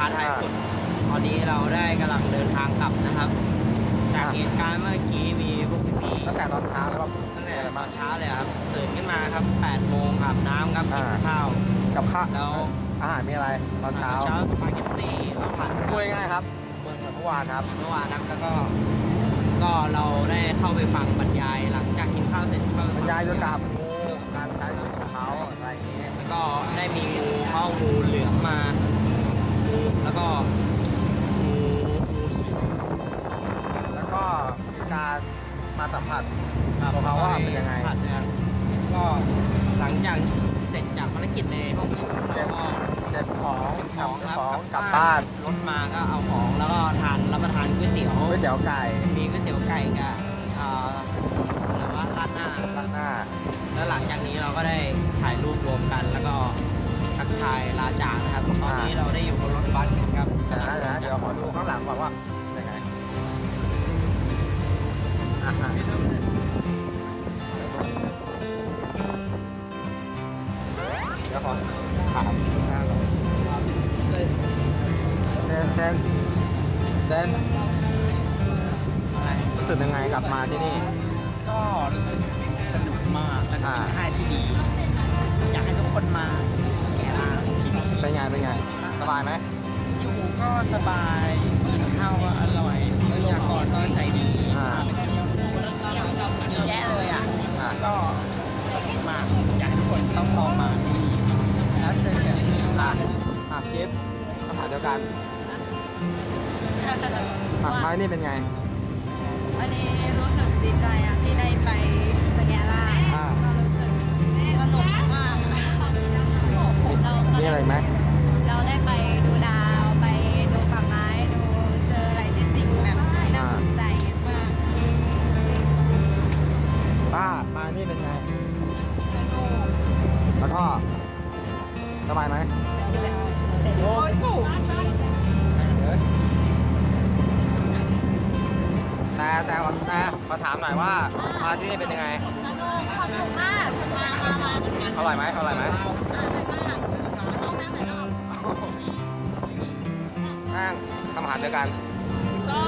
ท้าทายสุดตอนนี้เราได้กำลังเดินทางกลับนะครับ จากเหตุการณ์เมื่อกี้มีพวกพี่ๆตั้งแต่ตอนเช้าแล้วครับตั้งแต่ตอนเช้าเลยครับตื่นขึ้นมาครับ8โมงอาบน้ำครับกินอ่าข้าวกับข้าวแล้วอาหารมีอะไรตอนเช้าเช้าสปาเกตตี้ข้าวผัดพูดง่ายๆครับเหมือนเมื่อวานครับเมื่อวานนะครับแล้วก็ก็เราได้เข้าไปฟังบรรยายหลังจากกินข้าวเสร็จเข้าไปบรฟังรยายเกี่ยวกับงูการใช้ชีวิตของเขาอะไรอย่างนี้แล้วก็ได้มีงูเข้างูเหลือมมางูแล้ว ก็งูงูเขียวแล้วก็มีการมาสัมผัสครับของเขาว่าเป็นยังไง ผัดนะครับก็หลังจากเสร็จจากภารกิจในห้องประชุมแล้วก็เก็บของเก็บของครับของกลับบ้านรถมาก็เอาของแล้วก็ทานรับประทานก๋วยเตี๋ยวก๋วยเตี๋ยวไก่มีก๋วยเตี๋ยวไก่กับอ่าอะไรว่าราดหน้า ราดหน้า แล้วหลังจากนี้เราก็ได้ถ่ายรูปรวมกัน แล้วก็ทักทายลาจากนะครับ ตอนนี้เราได้ ดี๋ยวนะเดี๋ยวขอดูข้างหลังก่อนว่าเป็นยังไงอะฮะเดี๋ยวขอถามข้างก่อนเซนเซนเซนรู้สึกยังไงกลับมาที่นี่ ก็รู้สึกสนุกมากและก็อ่าเป็นค่ายที่ดี อยากให้ทุกคนมาสแกล่าที่นี่เป็นไงเป็นไงสบายไหม ก็สบายกินข้าวก็อร่อยบรรยากรก็ใจดีพาไปเที่ยวเยอะแยะเลยอะก็สนุกมากอยากให้ทุกคนต้องลองมาที่นี่แล้วเจอกันที่ร้านอะกิฟต์คำถามเดียวกันอะไม้นี่เป็นไง แล้วก็สบายไหมโอ้ยสู้แต่แต่แต่มาถามหน่อยว่ามาที่นี่เป็นยังไงสนุกความสุขมากมามามาเหมือนกันอร่อยไหมอร่อยไหมอ่าใช่มากห้องน้ำแต่นอกนั่งคำถามเดียวกัน ก็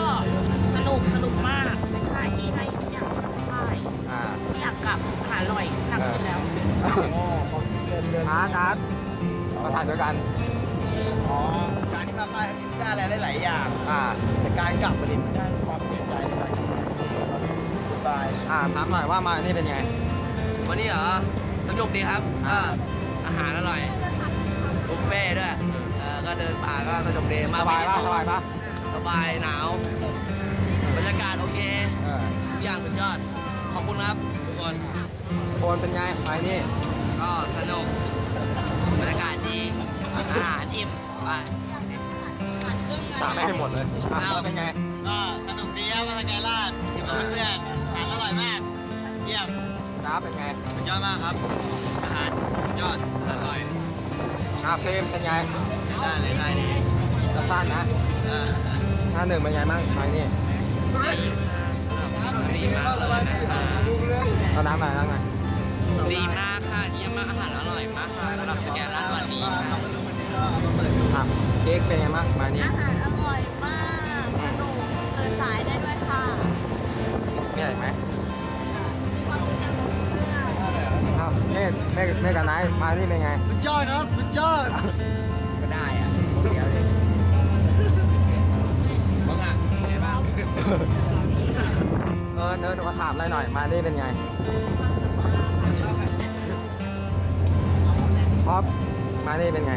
สนุกสนุกมากเป็นค่ายที่ให้ทุกอย่างค่ายอ่าไม่อยากกลับหาอร่อยทางขึ้นแล้ว อาร์ตอาร์ตคำถามเดียวกัน อ๋อ การที่มาไปได้อะไรหลายๆอย่าง อ่า แต่การกลับมาดิมันได้ความเสียใจในการสบายอ่าถามหน่อยว่ามานี่เป็นไง วันนี้เหรอ สนุกดีครับก็อาหารอร่อยบุฟเฟ่ต์ด้วยเออก็เดินป่าก็สนุกดีสมาบายป่ะสบายป่ะสบายหนาว บรรยากาศโอเคเออทุกอย่างสุดยอด ขอบคุณครับทุกคนโทนเป็นไงไปนี่ ก็สนุกบรรยากาศดีอาหารอิ่มไปถามไม่ให้หมดเลยอะเอาแล้วเป็นไง ก็สนุกดีครับมาสแกนลาดอยู่กับเพื่อนๆอาหารอร่อยมาก เยี่ยมจ้าเป็นไงสุดยอดมากครับ อาหารสุดยอดอร่อยอาเฟรมเป็นไงใช้ได้เลยได้ดีสั้นๆนะอ่าหน้าหนึ่งเป็นไงบ้างไปนี่ดีมากเลยนะคะเอาน้ำหน่อยน้ำหน่อยดีมาก ค่ะเยี่ยมมากอาหารอร่อยมากค่ะสำหรับสแกนลาดวันนี้ค่ะอะเค้กเป็นไงบ้างไปนี่อาหารอร่อยมากสนุกตื่นสายได้ด้วยค่ะมีอะไรไหมมีความสุขจังเลยเพื่อนอ้าวเมฆเมฆเมฆกับไนท์มานี่เป็นไง สุดยอดครับสุดยอดก็ได้อะเดี๋ยวดิมึงอะเป็นไงบ้างเออเนิร์ดมาถามอะไรหน่อย มานี่เป็นไง อปมานี่เป็นไง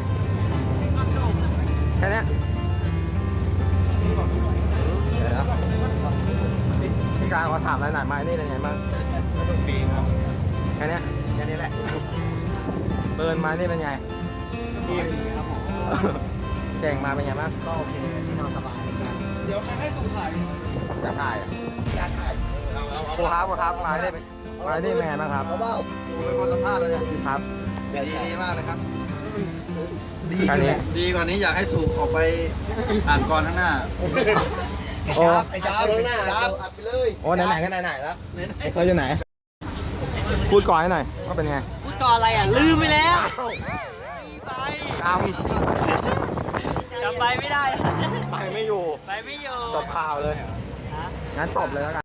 แค่เนี้ยเดี๋ยวนะพี่พี่กายขอถามอะไรหน่อยมานี่เป็นไงบ้างสนุกดีครับแค่เนี้ยแค่นี้แหละเบิร์นมานี่เป็นไงดีครับผมเก่งมาเป็นไงบ้างก็โอเคที่นอนสบายเดี๋ยวใครให้ส่งถ่ายจะถ่ายอะอยากถ่ายเอาเอาครูครับครูครับมานี่เป็นมานี่เป็นไงบ้างครับเอาเปล่าดูเป็นคนสัมภาษณ์เลยเนี่ยครับ ดีดีมากเลยครับ ดีแค่นี้ ดีกว่านี้อยากให้สูบออกไปอ่านกรข้างหน้าโอ้ไอ้จ้าข้างหน้าจ้าอัดไปเลยโอ้ไหนๆก็ไหนๆแล้วเขาอยู่ไหน พูดก่อนให้หน่อยว่าเป็นไงพูดก่อนอะไรอะ ลืมไปแล้วกำจำไปไม่ได้ไปไม่อยู่ไปไม่อยู่จบข่าวเลยฮะงั้นจบเลยแล้วกัน